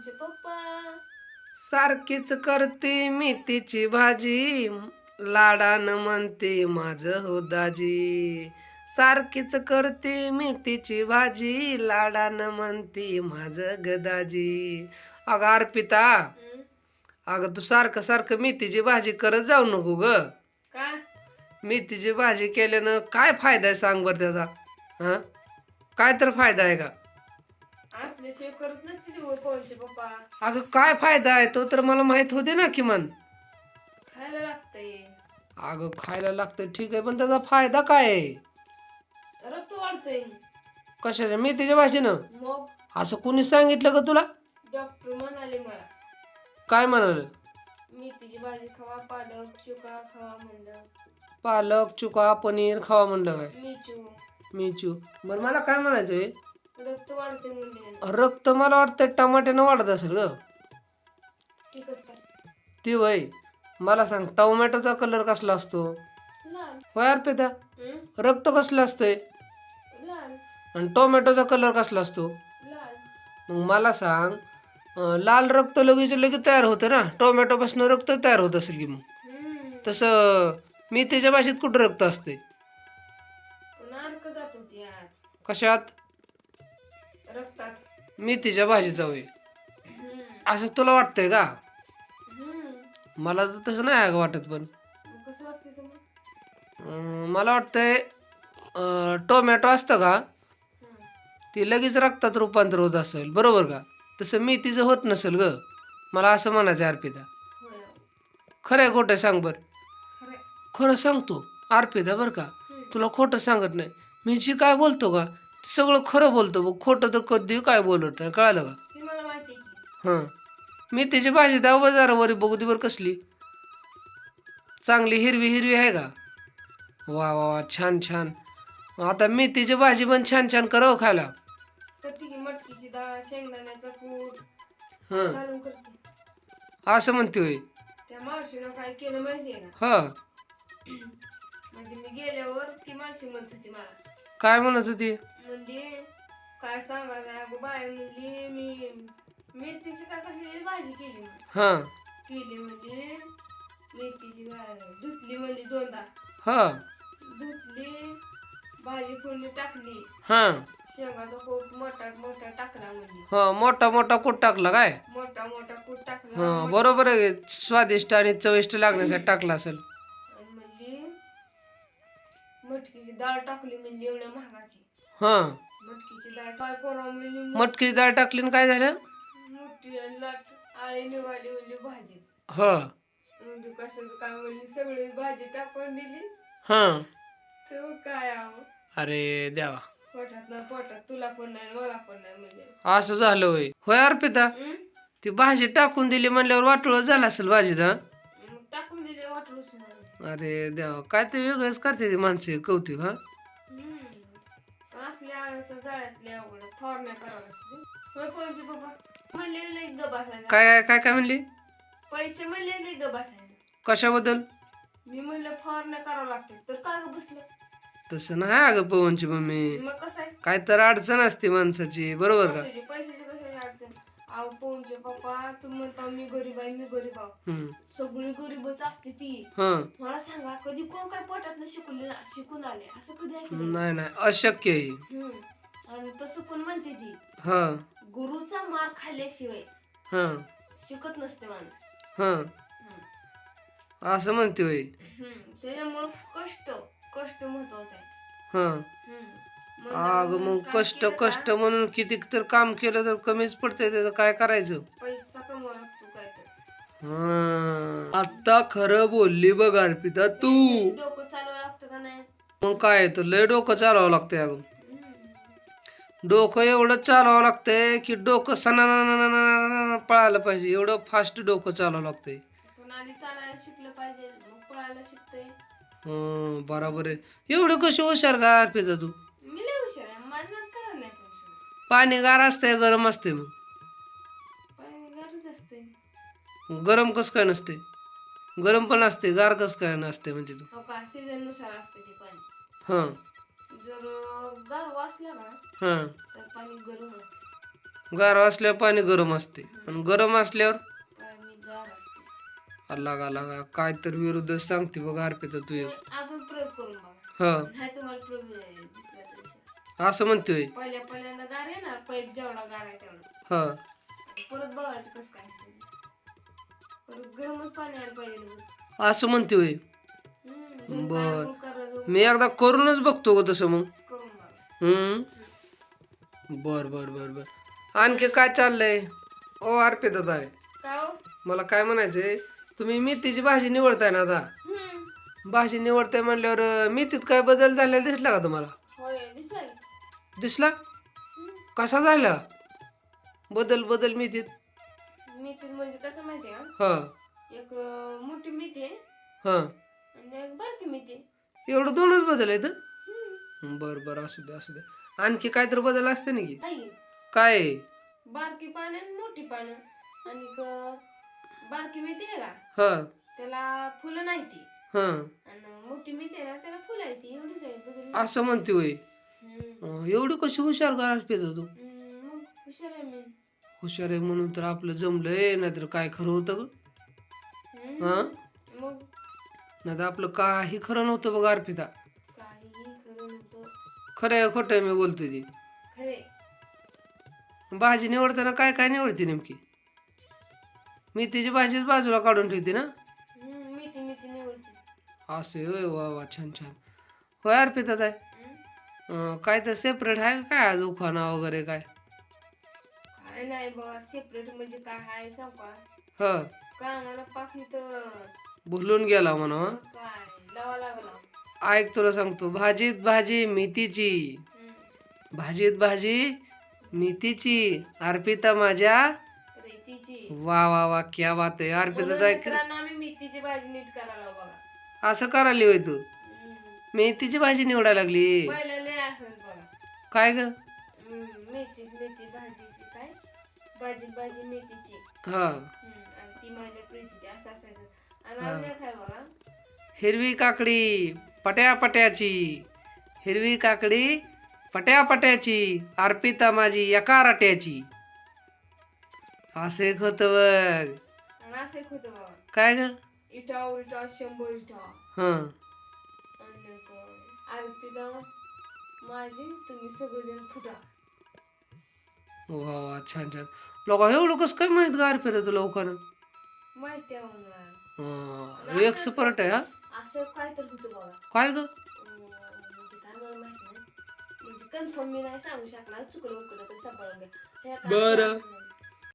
पवनचे पप्पा? सारखीच करते मेथीची भाजी. लाडानं म्हणते माझ हो दाजी. सारखीच करते मेथीची भाजी. लाडानं म्हणते माझ गदाजी अगं अर्पिता? अगं तू सारखं सारखं मेथीची भाजी करत जाऊ नको ग. का? मेथीची भाजी केल्यानं काय फायदा आहे सांग बरं त्याचा? हा? काय तर फायदा आहे का? असल्याशिवाय करत नसते ती वर पवनचे पप्पा. अगं काय फायदा आहे? तो तर मला माहीत होते ना किमान. खायला लागतंय. अगं खायला लागतं ठीक आहे पण त्याचा फायदा काय आहे? रक्त वाढतंय. कशाच्या मेथीच्या भाषेनं? मग? असं कुणी सांगितलं का तुला? डॉक्टर म्हणाले मला. काय म्हणाल? मेथीची भाजी खावा पालक चुका खावा म्हणलं. पालक चुका पनीर खावा म्हणलं काय? मिचू. मिचू. बरं मला काय म्हणायचंय? रक्त वाढते म्हणले रक्त मला वाटतं टमाट्यानं वाढत असेल ग. काय? ती वय मला सांग टोमॅटोचा कलर कसला असतो? लाल. होय अर्पिता? हं? रक्त कसलं असतंय? लाल. आणि टोमॅटोचा कलर कसला असतो? लाल. मग मला सांग अं, लाल रक्त लगेच लगेच तयार होतं ना? टोमॅटोपासून रक्त तयार होत असेल की मग? हम्म. तसं मेथीच्या भाषेत कुठं रक्त असते पण अर्क जात होती आत कशात? रक्तात. मेथीच्या भाजीचा वय हम्म. असं तुला वाटतंय का? हम्म. मला तर तसं नाही अगं वाटत पण. मग कसं वाटते तुम्ही अं, मला वाटतंय अं, टोमॅटो असतं का. ते लगेच रक्तात रूपांतर होत असेल. बरोबर का? तसं मेथीचं होत नसेल ग. मला असं म्हणायचं आहे अर्पिता. होय. खरं आहे खोटं सांग बरं. खरं सांगतो. अर्पिता बरं का? हम्म. तुला खोटं सांगत नाही. मी जी काय बोलतो का सगळं खरं बोलतो बघ. खोटं तर कधी काय बोलत नाही. कळालं का? ती मला माहिती आहे. की हां. मी त्याची भाजी द्या बाजारावर बघू दे बरं कसली. चांगली हिरवी हिरवी आहे का? वा वा वा छान छान. आता मेथीची भाजी पण छान छान करावं खायला. तर ती मटकीची डाळ शेंगदाण्याचा कूट हां. घालून करते. असं म्हणते होय. त्या मावशीनं काय केलं माहितीये का? हा. म्हणजे मी गेल्यावर ती मावशी म्हणत होती मला. काय म्हणत होती? म्हणजे काय सांगायचं अगं बाय म्हणली मी मेथीची कशी भाजी केली. हां. केली म्हणजे मेथीची भाजी. धुतली म्हणली दोनदा. हा. धुतली भाजी फोडणी टाकली. हां. शेंगाचा कोट मोठा मोठा टाकला म्हणजे हा मोठा मोठा कूट टाकला काय? मोठा मोठा कूट टाकला हा बरोबर आहे. स्वादिष्ट आणि चविष्ट लागण्यासाठी टाकला असेल. मटकीची डाळ टाकली म्हणली एवढ्या महागाची. हा. मटकीची डाळ काय करावं म्हणली मटकीची डाळ टाकली आणि काय झालं? मोठी आणि लाट आळी निघाली म्हणली भाजी. हा. म्हणजे कशाचं काय म्हणली सगळी भाजी टाकून दिली. हा. तर काय आहो? अरे देवा. पोटात ना पोटात तुला पण नाही मला पण नाही म्हणजे असं झालं होय. होय अर्पिता? ती भाजी टाकून दिली म्हणल्यावर वाटोळ झालं असेल भाजीचा अरे देवा काय ते वेगळंच करते ती माणसे कौतुक हा? असल्या आळ्याचं जाळ्यातल्या आवड फवारण्या करावं लागते होय कोणचे बाबा म्हणले लई ग बसायचं. काय काय काय म्हणली? पैसे म्हणले लई ग बसायचं. कशाबद्दल? मी म्हणलं फवारण्या करावं लागते तर काय ग बसलं? तसं नाही अगं पवनची मम्मी. मग कसं आहे? काय तर अडचण असते माणसाची बरोबर का? पैशाची कशाची अडचण? अहो पोहचे पप्पा तुम्ही म्हणता मी गरीब आहे मी गरीब आहो. हम्म. सगळी गरीबच असते ती. हा. मला सांगा कधी कोण काय पोटात शिकून शिकून आले? असं कधी ऐकलं नाही नाही. अशक्य आहे. हम्म. आणि तसं पण म्हणते ती. हा. गुरुचा मार खाल्ल्याशिवाय हा. शिकत नसते माणूस. हा. हम्म. असं म्हणते होय. हम्म. त्याच्यामुळं कष्ट कष्ट महत्वाचं आहे. हा. हम्म. अगं मग कष्ट? कष्ट म्हणून किती तर काम केलं तर कमीच पडतंय त्याचं काय करायचं पैसा कमवा लागतो काय तर हा. आता खरं बोलली बघ अर्पिता तू डोकं चालवावं लागतं का नाही मग काय तर लय डोकं चालवावं लागतंय अगं हम्म. डोकं एवढं चालवावं लागतंय की डोकं सणा पळायला पाहिजे एवढं फास्ट डोकं चालवावं लागतंय पण आधी चालायला शिकलं पाहिजे मग पळायला शिकतंय हं, बरोबर आहे एवढं कशी हुशार का अर्पिता तू मी लय हुशार आहे माझं करा नाही पण गार असतंय गरम असते मग. पण गरज असते गरम कसं काय नसते गरम पण असते गार कसं काय नसते म्हणजे तू? हो का सीझननुसार असते ते पाणी. हां. जर अं, गार वाचला ना हां. तर पाणी गरम असते गार असल्यावर पाणी गरम असते आणि गरम असल्यावर? पाणी गार असते लागा लागा काय तर विरुद्ध सांगते बघ अर्पिता तू एक. तुम्ही अजून प्रयोग करून बघा. ह. नाही तुम्हाला प्रयोग दिसला. असं म्हणतोय. पहिल्या पहिल्यांदा गार येणार पाईप जेवढा गार आहे तेवढा. ह. परत बघायचं कसं काय ते. परत गरमच पाणी पाहिजे. असं म्हणतोय. हम्म, बर. मी एकदा करूनच बघतो ग तसं मग. करून बघा. हम्म. बर बर बर बर. आणखी काय चाललंय? ओ अर्पिता का हो? मला काय म्हणायचंय? तुम्ही मेथीची भाजी निवडताय ना आता? हम्म. भाजी निवडताय म्हणल्यावर अं, मेथीत काय बदल झालेला दिसला का तुम्हाला? होय दिसला की? दिसला. कसा झाला? बदल बदल मेथीत मेथी म्हणजे कसं माहितीये का? ह. एक अं, मोठी मेथी आहे. ह. आणि एक बारकी मेथी आहे. एवढं दोनच बदल आहेत हम्म. बर बर असू दे असू दे. आणखी काय तर बदल असते ना की? आहे की? काय? आहे? बारकी पानं आणि मोठी पानं. आणि एक, बारकी मेथी आहे का? ह. त्याला फुलं नाही ती. ह. आणि मोठी मेथी आहे ना त्याला फुलं आहे ती. एवढीच आहे बदल असं म्हणते होय. एवढी कशी हुशार का अर्पिता तू मग हुशार आहे मी. हुशार आहे म्हणून तर आपलं जमलंय नाहीतर काय खरं होतं ग. हा? मग? नाही तर आपलं काही खरं नव्हतं बघ अर्पिता काहीही खरं नव्हतं. खरं आहे खोटं आहे मी बोलतोय ती. खरे भाजी निवडताना काय काय निवडते नेमकी? मेथीची भाजीच बाजूला काढून ठेवते ना? निवडते. असे होय वा वा छान छान. होय अर्पिता ताई. काय तर सेपरेट आहे काय आज उखाणा वगैरे काय? काय नाही बघा सेपरेट म्हणजे काय आहे सांग का? ह. काय आम्हाला भुलून गेला म्हणा. काय? लावा लागला. ऐक तुला सांगतो भाजीत भाजी मेथीची. भाजीत भाजी मेथीची. अर्पिता माझ्या वा वा वा क्या बात आहे. अर्पिता म्हणून ताई मित्रांनो आम्ही मेथीची भाजी नीट करायला बघा. असं करायली होय तू. मेथीची भाजी निवडायला लागली. असं बघा. काय ग? मेथी मेथी भाजीची काय? भाजीत भाजी मेथीची. हा. हम्म, आणि ती माझ्या प्रीतीची असं असायचं. आणि हा. अजून एक आहे बघा. हिरवी काकडी पट्या पट्याची हिरवी काकडी पट्या पट्याची अर्पिता माझी एका राट्याची. असं होत बघ. आणि असं एक होतं बघा. काय ग? इटा उलटा शंभर इटा हा. आणि अर्पिता. माझी तुम्ही सगळेजण फुटा. वा वा छान छान. लोक एवढं कसं काय माहीत अर्पिता तुला उखाणं माहिती आहे मला हा, एक्सपर्ट आहे हा? असं काय तर होतं बघा. काय ग? अं, म्हणजे काय मला माहीत नाही. म्हणजे कन्फर्म मी नाही सांगू शकणार चुकलं उकलं तर सांभाळून घ्या. हे काय बरं. असं-